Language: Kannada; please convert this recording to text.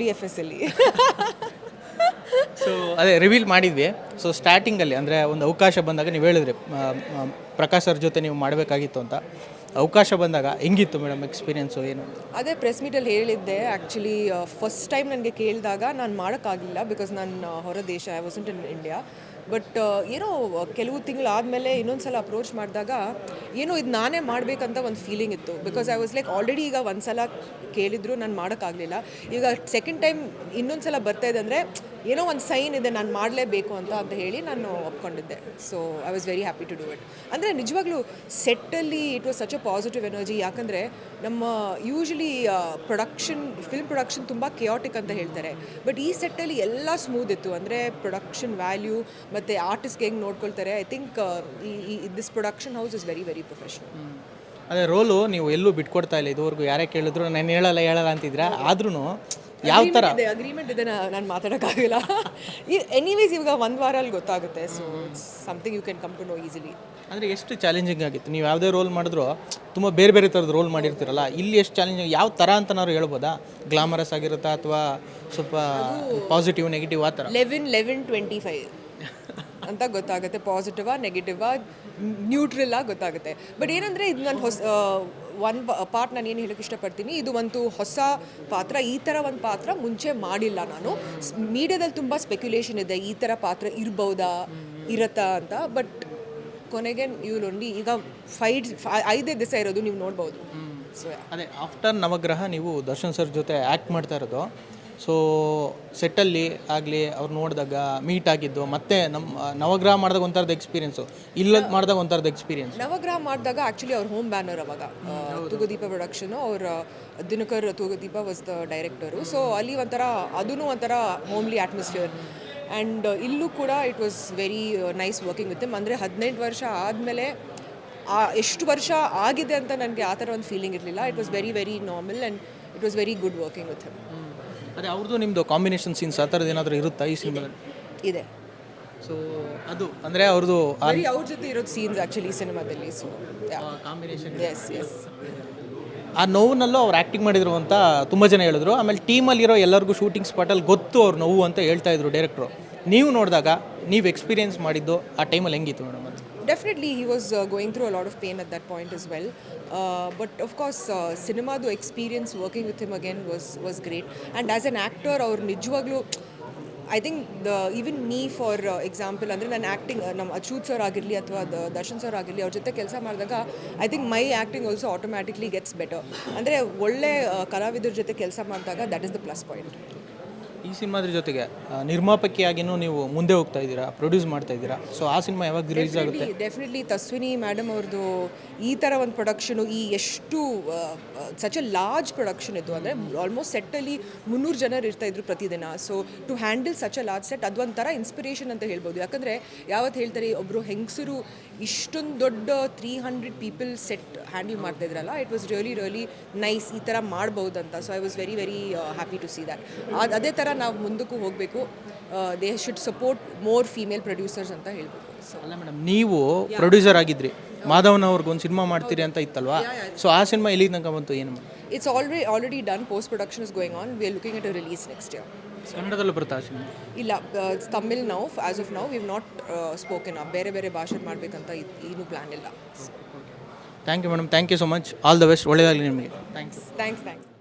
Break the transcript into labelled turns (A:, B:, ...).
A: ಡಿ ಎಫ್ ಎಸ್ ಅಲ್ಲಿ.
B: ಸೊ ಅದೇ ರಿವೀಲ್ ಮಾಡಿದ್ವಿ. ಸೊ ಸ್ಟಾರ್ಟಿಂಗಲ್ಲಿ ಅಂದರೆ ಒಂದು ಅವಕಾಶ ಬಂದಾಗ ನೀವು ಹೇಳಿದ್ರಿ ಪ್ರಕಾಶ್ ಅವ್ರ ಜೊತೆ ನೀವು ಮಾಡಬೇಕಾಗಿತ್ತು ಅಂತ. ಅವಕಾಶ ಬಂದಾಗ ಹೆಂಗಿತ್ತು ಮೇಡಮ್ ಎಕ್ಸ್ಪೀರಿಯನ್ಸು ಏನು?
A: ಅದೇ ಪ್ರೆಸ್ ಮೀಟಲ್ಲಿ ಹೇಳಿದ್ದೆ. ಆ್ಯಕ್ಚುಲಿ ಫಸ್ಟ್ ಟೈಮ್ ನನಗೆ ಕೇಳಿದಾಗ ನಾನು ಮಾಡೋಕ್ಕಾಗಿಲ್ಲ ಬಿಕಾಸ್ ನಾನು ಹೊರ ದೇಶ I wasn't in India but ಏನೋ ಕೆಲವು ತಿಂಗಳು ಆದಮೇಲೆ ಇನ್ನೊಂದು ಸಲ ಅಪ್ರೋಚ್ ಮಾಡಿದಾಗ ಏನೋ ಇದು ನಾನೇ ಮಾಡಬೇಕಂತ ಒಂದು ಫೀಲಿಂಗ್ ಇತ್ತು. Because I was like already ಈಗ ಒಂದು ಸಲ ಕೇಳಿದ್ರು ನಾನು ಮಾಡೋಕ್ಕಾಗಲಿಲ್ಲ. ಈಗ ಸೆಕೆಂಡ್ ಟೈಮ್ ಇನ್ನೊಂದು ಸಲ ಬರ್ತಾ ಇದೆ ಅಂದರೆ, ಏನೋ ಒಂದು ಸೈನ್ ಇದೆ ನಾನು ಮಾಡಲೇಬೇಕು ಅಂತ ಅಂತ ಹೇಳಿ ನಾನು ಒಪ್ಕೊಂಡಿದ್ದೆ. So I was very happy to do it ಅಂದರೆ ನಿಜವಾಗ್ಲೂ ಸೆಟ್ಟಲ್ಲಿ it was such a positive energy ಯಾಕಂದರೆ ನಮ್ಮ ಯೂಶ್ವಲಿ ಪ್ರೊಡಕ್ಷನ್ ಫಿಲ್ಮ್ ಪ್ರೊಡಕ್ಷನ್ ತುಂಬ ಕೆಯಾಟಿಕ್ ಅಂತ ಹೇಳ್ತಾರೆ. ಬಟ್ ಈ ಸೆಟ್ಟಲ್ಲಿ ಎಲ್ಲ ಸ್ಮೂತ್ ಇತ್ತು. ಅಂದರೆ ಪ್ರೊಡಕ್ಷನ್ ವ್ಯಾಲ್ಯೂ ಮತ್ತು ಆರ್ಟಿಸ್ಟ್ಗೆ ಹೆಂಗೆ ನೋಡ್ಕೊಳ್ತಾರೆ? ಐ ಥಿಂಕ್ ಈ this production house is very very professional
B: ಅದೇ ರೋಲು ನೀವು ಎಲ್ಲೂ ಬಿಟ್ಕೊಡ್ತಾ ಇಲ್ಲ ಇದುವರೆಗೂ ಯಾರೇ ಕೇಳಿದ್ರು ನಾನು ಹೇಳಲ್ಲ ಹೇಳಲ್ಲ ಅಂತಿದ್ರೆ ಆದ್ರೂ ಯಾವ ಥರ
A: ಇದೆ ಅಗ್ರಿಮೆಂಟ್ ಇದೆ ನಾನು ಮಾತಾಡೋಕ್ಕಾಗಿಲ್ಲ. ಎನಿವೇಸ್ ಇವಾಗ ಒಂದು ವಾರ ಅಲ್ಲಿ ಗೊತ್ತಾಗುತ್ತೆ so something you can come to know easily
B: ಅಂದರೆ ಎಷ್ಟು ಚಾಲೆಂಜಿಂಗ್ ಆಗಿತ್ತು. ನೀವು ಯಾವುದೇ ರೋಲ್ ಮಾಡಿದ್ರು ತುಂಬ ಬೇರೆ ಬೇರೆ ಥರದ ರೋಲ್ ಮಾಡಿರ್ತೀರಲ್ಲ ಇಲ್ಲಿ ಎಷ್ಟು ಚಾಲೆಂಜಿಂಗ್ ಯಾವ ಥರ ಅಂತ ನಾವು ಹೇಳ್ಬೋದಾ? ಗ್ಲಾಮರಸ್ ಆಗಿರುತ್ತಾ ಅಥವಾ ಸ್ವಲ್ಪ ಪಾಸಿಟಿವ್ ನೆಗೆಟಿವ್ ಆ ಥರ
A: ಲೆವೆನ್ ಲೆವೆನ್ ಟ್ವೆಂಟಿ ಫೈವ್ ಅಂತ ಗೊತ್ತಾಗುತ್ತೆ ಪಾಸಿಟಿವಾ ನೆಗೆಟಿವಾ ನ್ಯೂಟ್ರಲ್ ಗೊತ್ತಾಗುತ್ತೆ. ಬಟ್ ಏನಂದರೆ ಇದು ನಾನು ಹೊಸ ಒನ್ ಪಾರ್ಟ್ ನಾನು ಏನು ಹೇಳೋಕ್ಕೆ ಇಷ್ಟಪಡ್ತೀನಿ ಇದು ಒಂದು ಹೊಸ ಪಾತ್ರ ಈ ಥರ ಒಂದು ಪಾತ್ರ ಮುಂಚೆ ಮಾಡಿಲ್ಲ ನಾನು. ಮೀಡಿಯಾದಲ್ಲಿ ತುಂಬ ಸ್ಪೆಕ್ಯುಲೇಷನ್ ಇದೆ ಈ ಥರ ಪಾತ್ರ ಇರ್ಬೋದಾ ಇರತ್ತಾ ಅಂತ ಬಟ್ ಕೊನೆಗೆ ಇವ್ರು ಒಂದಿ ಈಗ ಫೈಟ್ ಐದೇ ದಿವಸ ಇರೋದು ನೀವು ನೋಡ್ಬೋದು. ಸೊ
B: ಅದೇ ಆಫ್ಟರ್ ನವಗ್ರಹ ನೀವು ದರ್ಶನ್ ಸರ್ ಜೊತೆ ಆ್ಯಕ್ಟ್ ಮಾಡ್ತಾ ಇರೋದು ಸೊ ಸೆಟ್ಟಲ್ಲಿ ಆಗಲಿ ಅವ್ರು ನೋಡಿದಾಗ ಮೀಟ್ ಆಗಿದ್ದು ಮತ್ತೆ ನಮ್ಮ ನವಗ್ರಹ ಮಾಡಿದಾಗ ಒಂಥರದ ಎಕ್ಸ್ಪೀರಿಯನ್ಸು ಇಲ್ಲ ಮಾಡಿದಾಗ ಒಂಥರದ ಎಕ್ಸ್ಪೀರಿಯನ್ಸ್
A: ನವಗ್ರಹ ಮಾಡಿದಾಗ ಆ್ಯಕ್ಚುಲಿ ಅವ್ರ ಹೋಮ್ ಬ್ಯಾನರ್ ಅವಾಗ. ಆ, ತೂಗುದೀಪ ಪ್ರೊಡಕ್ಷನು ಅವ್ರ Dinakar Thoogudeepa was the director so ಅಲ್ಲಿ ಒಂಥರ ಅದೂ ಒಂಥರ ಹೋಮ್ಲಿ ಅಟ್ಮಾಸ್ಫಿಯರ್ ಆ್ಯಂಡ್ ಇಲ್ಲೂ ಕೂಡ it was very nice working with him ಅಂದರೆ ಹದಿನೆಂಟು ವರ್ಷ ಆದಮೇಲೆ ಎಷ್ಟು ವರ್ಷ ಆಗಿದೆ ಅಂತ ನನಗೆ ಆ ಥರ ಒಂದು ಫೀಲಿಂಗ್ ಇರಲಿಲ್ಲ. It was very very normal and it was very good working with him.
B: ಅದೇ ಅವ್ರದ್ದು ನಿಮ್ಮದು ಕಾಂಬಿನೇಷನ್ ಸೀನ್ಸ್ ಆ ಥರದ್ದು ಏನಾದರೂ ಇರುತ್ತಾ ಈ ಸಿನಿಮಾದಲ್ಲಿ
A: ಇದೆ.
B: ಸೊ ಅದು ಅಂದರೆ ಅವ್ರದ್ದು
A: ಬರೀ ಅವ್ರ ಜೊತೆ ಇರೋದು ಸೀನ್ಸ್ ಆ್ಯಕ್ಚುಲಿ ಈ ಸಿನಿಮಾದಲ್ಲಿ ಸೊ
B: ಕಾಂಬಿನೇಷನ್
A: ಎಸ್ ಎಸ್
B: ಆ ನೋವಿನಲ್ಲೂ ಅವ್ರು ಆ್ಯಕ್ಟಿಂಗ್ ಮಾಡಿದ್ರು ಅಂತ ತುಂಬ ಜನ ಹೇಳಿದ್ರು. ಆಮೇಲೆ ಟೀಮಲ್ಲಿರೋ ಎಲ್ಲರಿಗೂ ಶೂಟಿಂಗ್ ಸ್ಪಾಟಲ್ಲಿ ಗೊತ್ತು ಅವ್ರ ನೋವು ಅಂತ ಹೇಳ್ತಾ ಇದ್ರು ಡೈರೆಕ್ಟ್ರು ನೀವು ನೋಡಿದಾಗ ನೀವು ಎಕ್ಸ್ಪೀರಿಯನ್ಸ್ ಮಾಡಿದ್ದು ಆ ಟೈಮಲ್ಲಿ ಹೆಂಗಿತ್ತು ಮೇಡಮ್ ಅದು
A: Definitely, he was uh, going through a lot of pain at that point as well. Uh, but of course, uh, cinema, the experience working with him again was was great. And as an actor, our ನಿಜವಾಗ್ಲೂ I think the even me for example ಅಂದರೆ nan ಆ್ಯಕ್ಟಿಂಗ್ ನಮ್ಮ nam ಸರ್ ಆಗಿರಲಿ ಅಥವಾ ದ ದರ್ಶನ್ ಸರ್ ಆಗಿರಲಿ ಅವ್ರ ಜೊತೆ ಕೆಲಸ ಮಾಡಿದಾಗ I think my acting also automatically gets better ಅಂದರೆ ಒಳ್ಳೆ ಕಲಾವಿದರ ಜೊತೆ ಕೆಲಸ ಮಾಡಿದಾಗ that is the plus point
B: ಈ ಸಿನಿಮಾದ್ರ ಜೊತೆಗೆ ಆ, ನಿರ್ಮಾಪಕಿಯಾಗಿನೂ ನೀವು ಮುಂದೆ ಹೋಗ್ತಾ ಇದ್ದೀರಾ ಪ್ರೊಡ್ಯೂಸ್ ಮಾಡ್ತಾ ಇದ್ದೀರಾ. ಸೊ ಆ ಸಿನಿಮಾ ಯಾವಾಗ ರಿಲೀಸ್ ಆಗುತ್ತೆ?
A: ಡೆಫಿನೆಟ್ಲಿ ತಸ್ವಿನಿ ಮೇಡಮ್ ಅವ್ರದ್ದು ಈ ಥರ ಒಂದು ಪ್ರೊಡಕ್ಷನು ಈ ಎಷ್ಟು ಸಚ್ ಅ ಲಾರ್ಜ್ ಪ್ರೊಡಕ್ಷನ್ ಇದು ಅಂದರೆ ಆಲ್ಮೋಸ್ಟ್ ಸೆಟ್ಟಲ್ಲಿ ಮುನ್ನೂರು ಜನರು ಇರ್ತಾ ಇದ್ರು ಪ್ರತಿದಿನ. So to handle such a large set ಅದೊಂಥರ ಇನ್ಸ್ಪಿರೇಷನ್ ಅಂತ ಹೇಳ್ಬೋದು. ಯಾಕಂದರೆ ಯಾವತ್ತು ಹೇಳ್ತಾರೆ ಒಬ್ಬರು ಹೆಂಗಸರು ಇಷ್ಟೊಂದು ದೊಡ್ಡ three hundred people set handle ಮಾಡ್ತಾ ಇದ್ರಲ್ಲ it was really really nice ಈ ಥರ ಮಾಡ್ಬೋದು ಅಂತ so I was very very happy to see that ಅದು ಅದೇ ಥರ ನಾವು ಮುಂದಕ್ಕೂ ಹೋಗಬೇಕು. They should support more female producers ಅಂತ ಹೇಳ್ಬೇಕು. ಸೊ
B: ಅಲ್ಲ ಮೇಡಮ್ ನೀವು ಪ್ರೊಡ್ಯೂಸರ್ ಆಗಿದ್ರಿ. ಮಾಧವನ್ ಅವ್ರಿಗೆ ಒಂದು ಸಿನಿಮಾ ಮಾಡ್ತೀರಿ ಅಂತ ಇತ್ತಲ್ವಾ? ಸೊ ಆ ಸಿನಿಮಾ ಎಲ್ಲಿ ತನಕ ಬಂತು? ಏನು it's
A: already already done post production is going on we are looking looking release next year.
B: ಕನ್ನಡದಲ್ಲೂ ಬರುತ್ತಾ ಸಿನಿಮಾ
A: ಇಲ್ಲ Tamil now as of now we've not spoken ಬೇರೆ ಬೇರೆ ಭಾಷೆ ಮಾಡಬೇಕಂತ ಏನು ಪ್ಲ್ಯಾನ್ ಇಲ್ಲ.
B: Thank you madam thank you so much all the best ಒಳ್ಳೆಯದಾಗಲಿ ನಿಮಗೆ. Thanks
A: thanks thanks